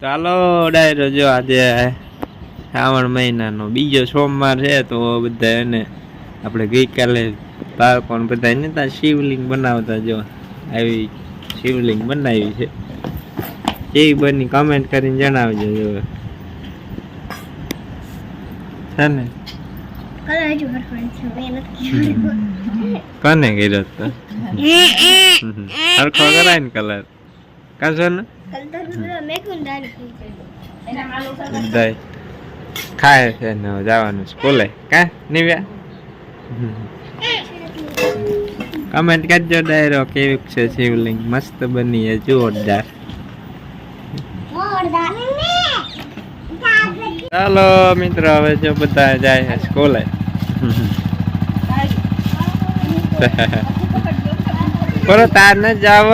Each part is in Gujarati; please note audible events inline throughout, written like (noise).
ચાલો ડાયરો જો આજે શ્રાવણ મહિનાનો બીજો સોમવાર છે તો બધા એને આપણે ગઈકાલે બાળકોને બધા નતા શિવલિંગ બનાવતા જો. આવી શિવલિંગ બનાવી છે. કેવી બની કમેન્ટ કરીને જણાવજો જો. છે ને કોને કર્યો હતો સરખો કરાય ને કલર. કાશો ને ખાય છે ને જવાનું સ્કૂલે. કા નિવ્યા? કમેન્ટ કરજો ડાયરો કેવી છે શિવલિંગ? મસ્ત બની છે જોરદાર. ચાલો મિત્રો હવે જો બધા જાય છે સ્કૂલે. (laughs) (laughs) બરો તાર ન જાવ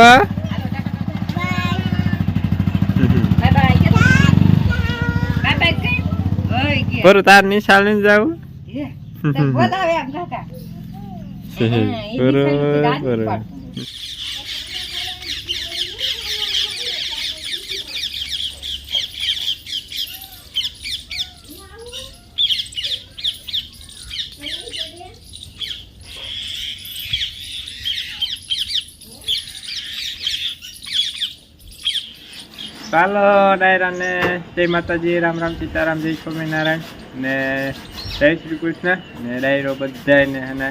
બરો તારની ન જાવ બરો બરો ચાલો ડાયરા ને જય માતાજી રામ રામ સીતારામ જય સ્વામિનારાયણ ને જય શ્રી કૃષ્ણ ને ડાયરો બધાને અને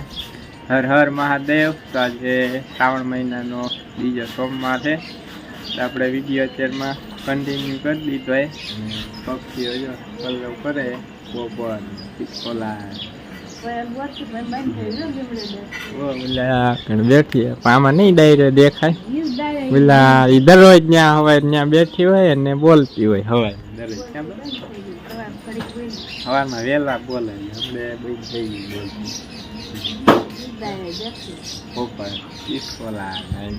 હર હર મહાદેવ. તો આજે શ્રાવણ મહિનાનો બીજો સોમવાર છે. આપણે વીડિયો અત્યારમાં કન્ટિન્યુ કરી દીધો અને પક્ષીઓ જો પલ્લવ કરે બોબર ઓલા બેઠી આમાં નહીં ડાયરો દેખાય. ઓલા એ દરરોજ ત્યાં હવે ત્યાં બેઠી હોય ને બોલતી હોય હવે દરરોજ સવારમાં વહેલા બોલે હમણે બધી થઈ ગઈ બોલતી.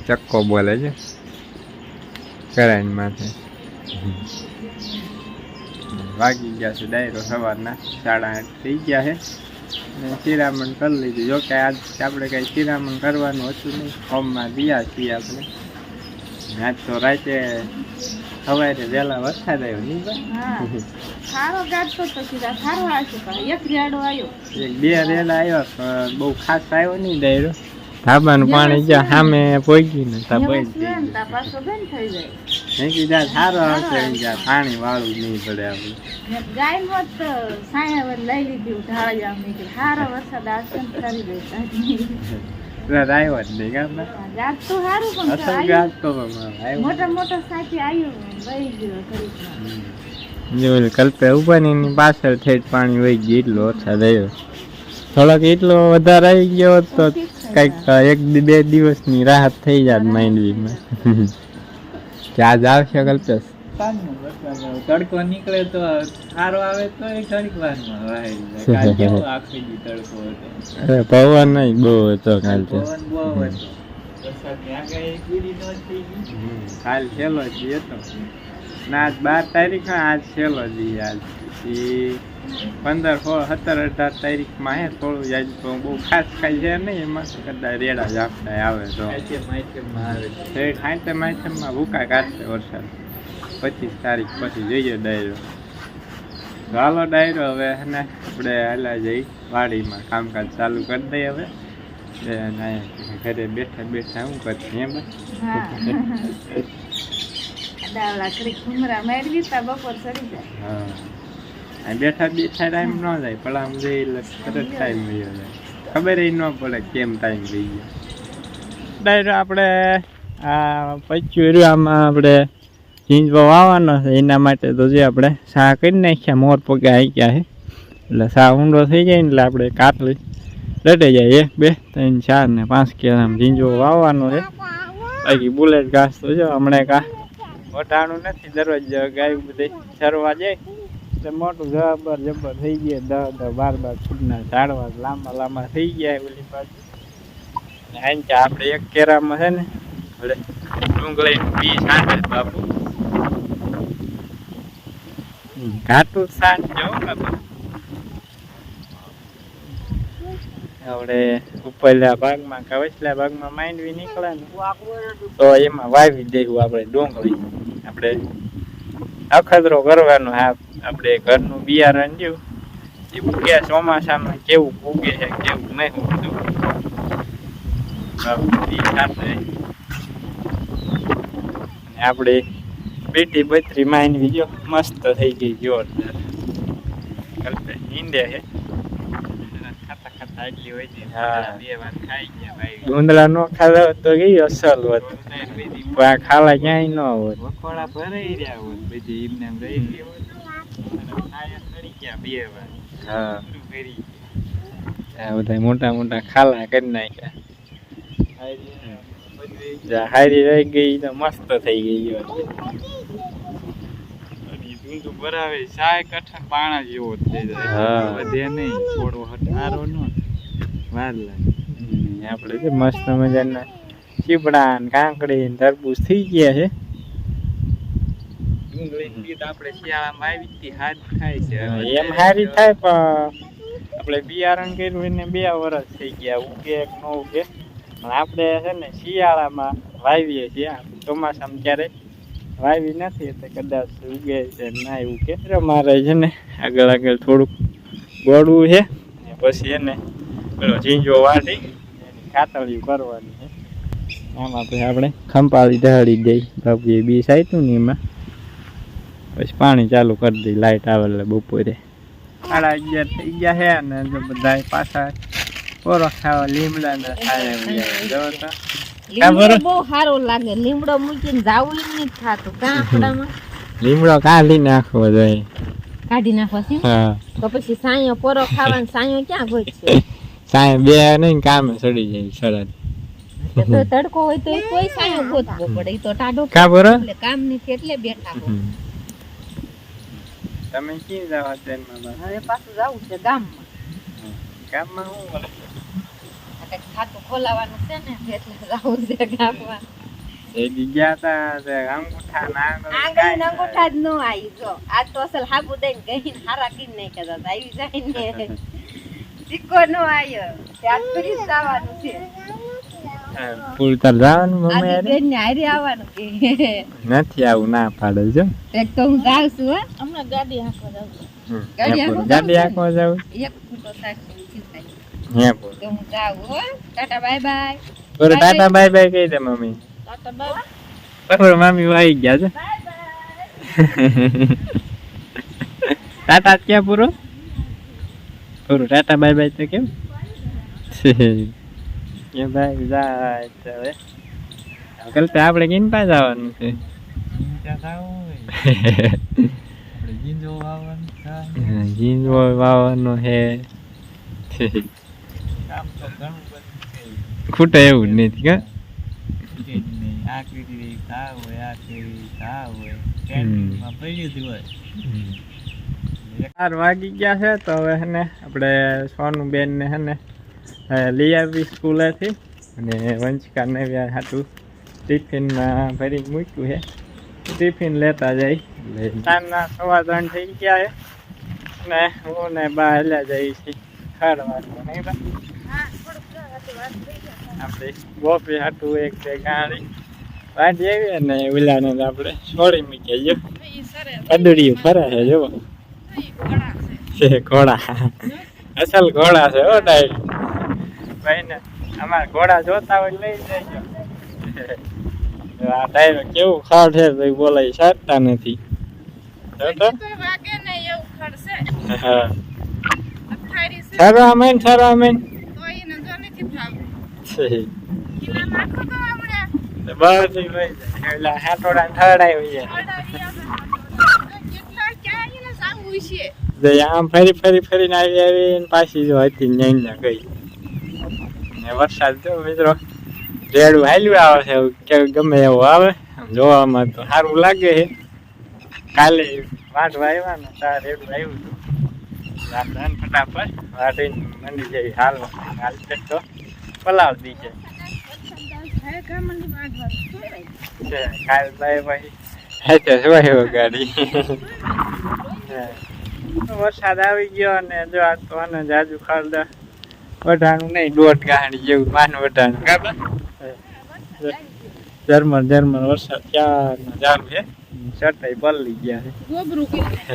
ચક્કો બોલે છે. કરાઈને માથે. વાગી ગયા છે ડાયરો સવારના. સાડા આઠ થઈ ગયા છે. ને શિરામણ કરી લીધું. જો કે આજ આપણે કાંઈ શિરામણ કરવાનું હતું નહીં. હોમમાં દિયા છીએ આપણે. આજ તો રાતે સવારે વહેલા વરસાદ આવ્યો નહીં સારો ગાડતો તો સીધા સારો આવશે પણ એક રેડો આવ્યો એક બે રેલા આવ્યો પણ બહુ ખાસ આવ્યો નહીં ડાયરો. ધાબાનું પાણી જ્યાં સામે પહોંચ્યું ને તા વ્યવસ્થિત બંધ હોય ને તો પાછો બંધ થઈ જાય. મેં કીધા સારો આવશે એમ પાણી વાળું નહીં પડે આપણે. ગાય મત સાયા લઈ લીધી ઢાળી આમ કીધું સારો વરસાદ આવશે ને કરી દે આવ્યો જ નહીં ગાડ તો સારું પણ અસલ. ગાજ તો મોટા મોટા સાથી આવ્યું વહી ગયો ઓલી કલ્પે ઉભાની પાછળ ઠેઠ પાણી વહી ગયું એટલો ઓછા રહ્યો. થોડોક એટલો વધારે આવી ગયો તો કંઈક એક બે દિવસની રાહત થઈ જાત માંડવીમાં (laughs) કે આજ આવશે કલ્પેશ? તડકો નીકળે તો સારો આવે તો એ ઘડીક વારમાં વાહી (laughs) કેવો આખી દી તડકો હતો. અરે પવન નહીં બહુ હતો કાલ તો. પવન બહુ હતો. વરસાદની આગાહી પૂરી ન થઈ ગઈ. કાલ છેલ્લો દી હતો. ના આજ બાર તારીખ આજ છેલ્લો દી આજ. પંદર સોળ સત્તર અઢાર તારીખમાં હે થોડું જાય તો બહુ ખાસ કાંઈ છે નહીં એમાં કદાચ રેડા આવે તો. માહિતી માં આવે છે. શેઠમાં ભૂકા કાઢશે વરસાદ. પચીસ તારીખ પછી જોઈએ ડાયરો. હાલો ડાયરો હવે હે ને આપણે હાલા જઈ વાડીમાં કામકાજ ચાલુ કરી દઈએ હવે. ઘરે બેઠા બેઠા શું કરતી એમ હા. હા. બેઠા બેઠા ટાઈમ ન જાય પણ આમ જઈ એટલે તરત ટાઈમ રહ્યો જાય. ખબર ન પડે કેમ ટાઈમ રહી ગયો. ડાયરો આપણે આ પચ્યું આમાં આપણે જીંજવો વાવવાનો છે, એના માટે તો જે આપણે સા કરી નાખ્યા, મોર પગે આવી ગયા છે. એટલે સા ઊંડો થઈ જાય ને એટલે આપણે કાટલી લટે જાય, એક, બે, ત્રણ, ચાર ને પાંચ કે આમ જીંજવો વાવવાનો છે. બાકી બુલેટ ઘાસ તો જો હમણાં કા વટાણું નથી દરરોજ ગાયું બધી ચરવા જાય. એટલે મોટું જબર જબર થઈ ગયા દસ દસ બાર બાર ફૂટના ઝાડવા લાંબા લાંબા થઈ ગયા ઓલી બાજુ. આપણે એક કેરામાં છે ને, એટલે ડુંગળી બી સાંજે બાપુ. ઘાટું જો આપણે ઉપરલા ભાગમાં કે વચલા ભાગમાં માંડવી નીકળે તો એમાં વાવી દેવું આપણે ડુંગળી. આપણે અખતરો કરવાનો હા, આપણે ઘરનું બિયારણ રહ્યું એ ઉગ્યા ચોમાસામાં કેવું ઉગે છે, કેવું નહીં ઉગતું. આપણે બેટી બત્રી માઇન ગયો મસ્ત થઈ ગઈ જોરદાર. ઈંડે હા. બે વાર ખાઈ ગયા ભાઈ. ડુંદરા નો ખાધા તો કઈ અસલ હોત. પણ ખાલા ક્યાંય ન હોત. વખોડા ભરાઈ રહ્યા હોત બધી એમ રહી ગઈ હોત. બે વાર. હા. બધા મોટા મોટા ખાલા કરી નાખ્યા. હારી રહી ગઈ તો મસ્ત થઈ ગઈ. ઊંધું ભરાવે સાય કઠણ પાણા જેવો થઈ જાય. હા. વધે નહીં થોડો હટારો નો વાર લાગે. આપણે જે મસ્ત મજાના ચીપડા ને કાંકડી ને તરબૂચ થઈ ગયા છે. આપણે શિયાળામાં આવી હતી હાથ થાય છે. એમ હારી થાય પણ આપણે બિયારણ કર્યું એને બે વર્ષ થઈ ગયા ઉગે કે ન ઉગે. પણ આપણે છે ને શિયાળામાં વાવીએ છીએ. ચોમાસામાં ક્યારે વાવી નથી એટલે કદાચ ઉગે છે ના એવું કે. મારે છે ને આગળ આગળ થોડુંક ગોળવું છે. ને પછી એને પેલો ઝીંજો વાટી એની કાતળિયું કરવાની છે. આમાં પછી આપણે ખંપાળી ઢાળી દઈ. બાપુએ બી સાયતું ને એમાં. પછી પાણી ચાલુ કરી દઈ. લાઈટ આવે એટલે બપોરે. સાડા અગિયાર થઈ ગયા છે ને બધા પાછા પોરો ખાવા લીમડા ને ખાયા બહુ સારો લાગે. લીમડો મૂકીને જાવું નહીં થાતું. લીમડો કાઢી નાખવો જોઈએ? કાઢી નાખો છે તો પછી સાયો પોરો ખાવાનો સાયો ક્યાં ગોતશે સાંય બે નહીં કામે સડી જાય સરસ. તો તડકો હોય તો કોઈ સાયો ગોતવો પડે. ઈ તો ટાઢો કા બરો એટલે કામની એટલે બેઠા હો તમે ક્યાં જાવ ટ્રેનમાં હવે પાછું જવું છે ગામમાં. ગામમાં હું કંઈક ખાતું ખોલાવાનું છે ને એટલે જવું છે ગામમાં. અંગૂઠા જ નો આવી જો. આજ તો અસલ હાબુ દઈને ગહીને હારા કીને હતા આવી જાય ને સિક્કો નો આવ્યો. ત્યાં ફરી જવાનું છે. જવાનું મમ્મી બેન ને હારે આવવાનું કે નથી આવું ના પાડે છે એક તો હું જાઉં છું હો. હમણાં ગાડી હાંકવા જાઉં ગાડી હાંકવા જાવ એક ફૂટો થાય હે. બોલ તો હું જાઉં હો. Tata bye bye. બોલો ટાટા બાય. બાય કહી દે મમ્મી. Tata bye. મમ્મી વાઈ ગયા છે. ટાટા ક્યાં પૂરો? પૂરું ટાટા બાય બાય તો કેમ? કે ભાઈ જાય તો હવે. અંકલ તો આપણે કિન પાસે આવવાનું છે. જીંજો વાવવાનું કામ છે. ખૂટે એવું જ નથી કે ચાર વાગી ગયા છે તો હવે હે ને આપણે સોનું બેન ને હે ને લઈ આવી સ્કૂલેથી. અને વંચકા ને હાટું ટિફિનમાં ભરી મૂક્યું છે. ટિફિન લેતા જાય. સાંજના સવા ત્રણ થઈ ગયા છે. ને હું ને બા હેલા જઈશ છીએ. નહીં આપણે ગોપી હાટું એક બે ગાડી. વાંચી આવી ને ઓલાને આપણે છોડી મૂકીએ જો. કદડીયું ફરે છે જો. છે ઘોડા. અસલ ઘોડા છે હો ડાયર. ભાઈ ને અમારા ઘોડા જોતા હોય લઈ જાય આ ડાયર કેવું ખાડ છે તો બોલાય સારતા નથી. સારું નથી ભાવ છે કિલા નાખો તો હમણાં બધી એટલે હાટોડા છે આમ ફરી ફરી ફરીને આવી આવીને પાછી જો હતી ન્યાય ના ગઈ ને વરસાદ જો મિત્રો રેડું હાલ્યું આવે છે ગમે એવું આવે જોવામાં તો સારું લાગે છે કાલે વાટવા આવ્યા ને તાર રેડું આવ્યું હતું ફટાફટ વાટીને મંડી જેવી હાલ હાલ તો પલાવ દી છે. હે કાલ ભાઈ ભાઈ. હાચે જોવાય ગાડી? વરસાદ આવી ગયો અને જો આ તો આને જાજુ ખાલદા વઢાણું નહીં દોઢ ગાંડી જેવું માન વઢાણું. બરાબર? જર્મન જર્મન વરસાદ ક્યાં ચાલુ છે? ચટાઈ પલળી ગયા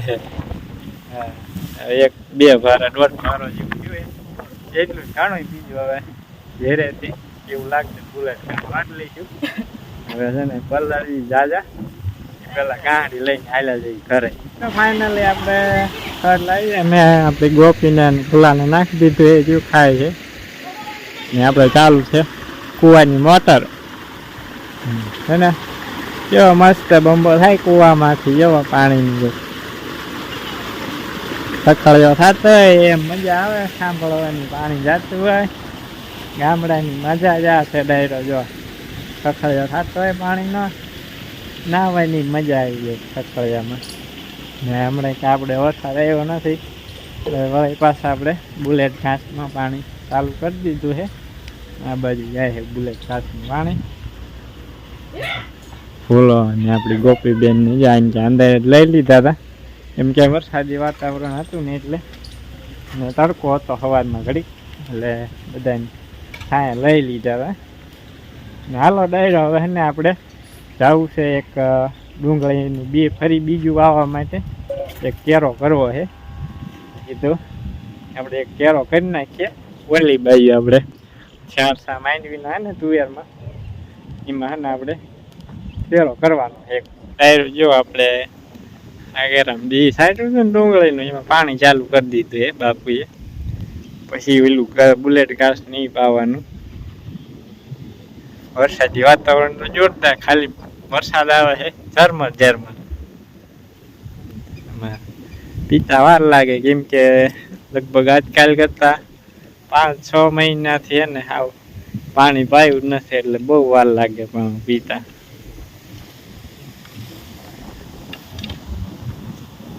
છે. હા એક બે ભારા દોઢ ભારો જેવું જોઈએ એટલું ઘણું બીજું હવે. ઘેરેથી એવું લાગશે બુલેટ વાટ લઈશું. હવે છે ને પલ્લાળી જાજા. પેલા ગાડી લઈને હાલ્યા જઈ ઘરે. ફાઇનલી આપણે ઘર લાવીએ. મેં આપણે ગોપીને અને નાખી દીધું એ જેવું ખાય છે. ને આપણે ચાલુ છે કૂવાની મોટર. છે ને? કેવો મસ્ત બંબો થાય કૂવામાંથી જેવો પાણીની સખળિયો થતો એમ મજા આવે, સાંભળવાની પાણી જાતું હોય. ગામડાની મજા જ આ છે ડાયરો, જો. સખળિયો થતો હોય પાણીનો નાવાની મજા આવી જાય ખખડિયામાં. ને હમણાં કે આપણે વરસાદ આવ્યો નથી વળી પાછા આપણે બુલેટ ઘાસમાં પાણી ચાલુ કરી દીધું છે. આ બાજુ જાય છે બુલેટ ઘાસનું પાણી. ફૂલો અને આપણી ગોપીબેન ને જાય કે અંદર લઈ લીધા હતા. એમ કે વરસાદી વાતાવરણ હતું ને એટલે તડકો હતો સવારમાં ઘડીક, એટલે બધાને છાયા લઈ લીધા હવે. હાલો, ડાયરો હવે ને આપણે જવું છે એક ડુંગળીનું બે, ફરી બીજું વાવવા માટે એક કેરો કરવો છે. કીધું આપણે એક કેરો કરી નાખીએ. ઓલી બાજુ આપણે ચાર સા માંડવીના ને તુવેરમાં, એમાં હે ને આપણે કેરો કરવાનો એક. ડાયરો જો આપણે આગળ આમ બી સાઈડ ને ડુંગળીનું, એમાં પાણી ચાલુ કરી દીધું એ બાપુએ. પછી ઓલું બુલેટ ઘાસ નહીં પાવાનું વરસાદી વાતાવરણ તો જોરદાર, ખાલી વરસાદ આવે છે, ઝરમર ઝરમર. પીતા વાર લાગે કેમ કે લગભગ આજકાલ કરતા પાંચ છ મહિનાથી હે ને હાવ પાણી પાયું નથી એટલે બહુ વાર લાગે પણ પીતા.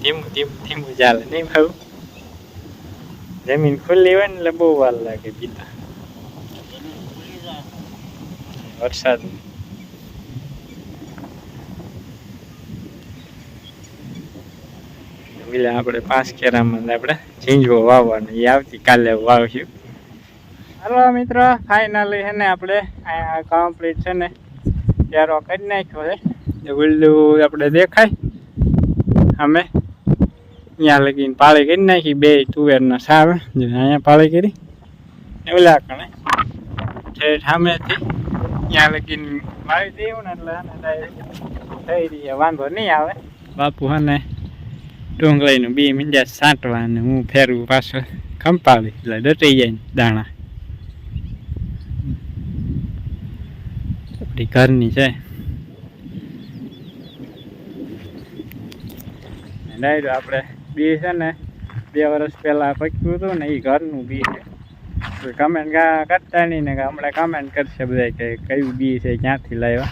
ધીમું ધીમું ધીમું ચાલે, નહીં ભાવ જમીન ખુલ્લી હોય ને એટલે બહુ વાર લાગે પીતા વરસાદ. આપડે પાંચ કેરામાં આપણે ઝીંઝવો વાવવાનો. એ આવતીકાલે વાવ્યું હાલો મિત્રો ફાઇનલી છે ને આપણે અહીંયા કમ્પ્લીટ છે ને ત્યારો કરી નાખ્યો છે. ઓલું આપણે દેખાય. અમે અહીંયા લગીને પાળી કરી નાખી, બે તુવેરના સાવ અહીંયા પાળી કરી. ઓલા કણે સામેથી ત્યાં લગીને મારી દેવું ને એટલે થઈ રહી વાંધો નહીં આવે. બાપુ હને ડુંગળીનું બી મીંડા સાંટવા અને હું ફેરવું પાછળ, ખંપાવી, એટલે ડટી જાય દાણા. આપણી ઘરની છે. ડાયરો આપણે બી છે ને, બે વર્ષ પહેલાં પક્યું હતું ને એ ઘરનું બી છે. કમેન્ટ કરતા નહીં ને, હમણાં કમેન્ટ કરશે બધા કે કયું બી છે, ક્યાંથી લાવ્યા?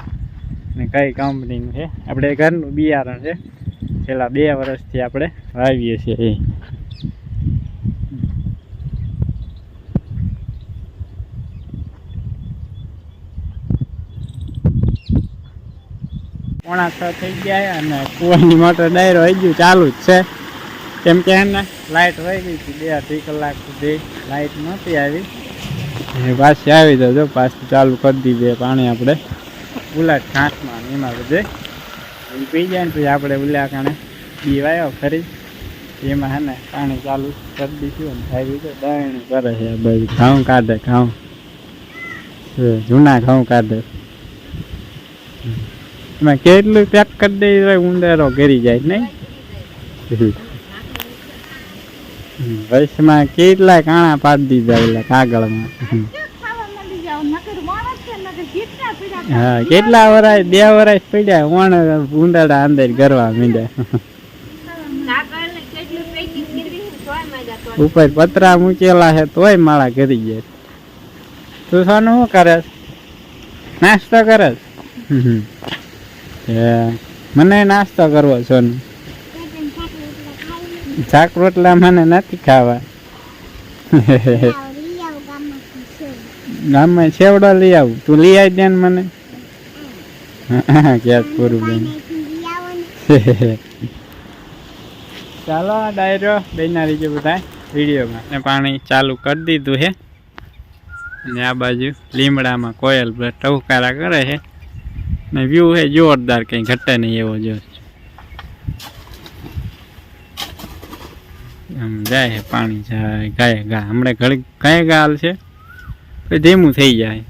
ને કઈ કંપનીનું છે? આપણે ઘરનું બિયારણ છે. છેલ્લા બે વર્ષથી આપણે વાવીએ છીએ એ. પોણા છ થઈ ગયા અને કુવાની મોટર ડાયરો આવી ગયું ચાલુ જ છે. કેમ કે એને લાઇટ વહી ગઈ હતી બે અઢી કલાક સુધી. લાઇટ નહોતી આવી. પાછી આવી તો જો, પાછું ચાલુ કરી દીધી પાણી આપણે. ઉલાટ ઘાસમાં ને એમાં બધે. પી જાય ને પછી આપણે ઉલ્યા કાણે પીવાયો ફરી. એમાં હે ને પાણી ચાલુ કરી દીધું અને આવી તો દાણી કરે છે બધું. ઘઉં કાઢે, ઘઉં. જૂના ઘઉં કાઢે. એમાં કેટલું પેક કરી દે ઉંદરો ઘેરી જાય નહીં. વૈશમાં કેટલા કાણા પાડી દીધા એટલે કાગળમાં. હા કેટલા વરાય બે વરાય પડ્યા ઓણ ઊંડાડા અંદર ગરવા મીંડ્યા. ઉપર પતરા મૂકેલા છે તોય માળા કરી ગયા. તું સોનું શું કરે નાસ્તો કરે મને નાસ્તો કરવો સોનું. શાક રોટલા મને નથી ખાવા. (laughs) ગામમાં છેવડો લઈ આવું. તું લઈ આવી દે ને મને ક્યાં પૂરું બેન. (laughs) ચાલો આ ડાયરો બેના રીતે બધા વિડીયોમાં. ને પાણી ચાલુ કરી દીધું છે અને આ બાજુ લીમડામાં કોયલ બધા ટવકારા કરે છે. ને વ્યૂ છે જોરદાર કંઈ ઘટે નહીં એવો જો. આમ જાય, પાણી જાય, ગાય ગા. હમણાં ઘડી ગાય ગા હાલ છે ધીમું થઈ જાય.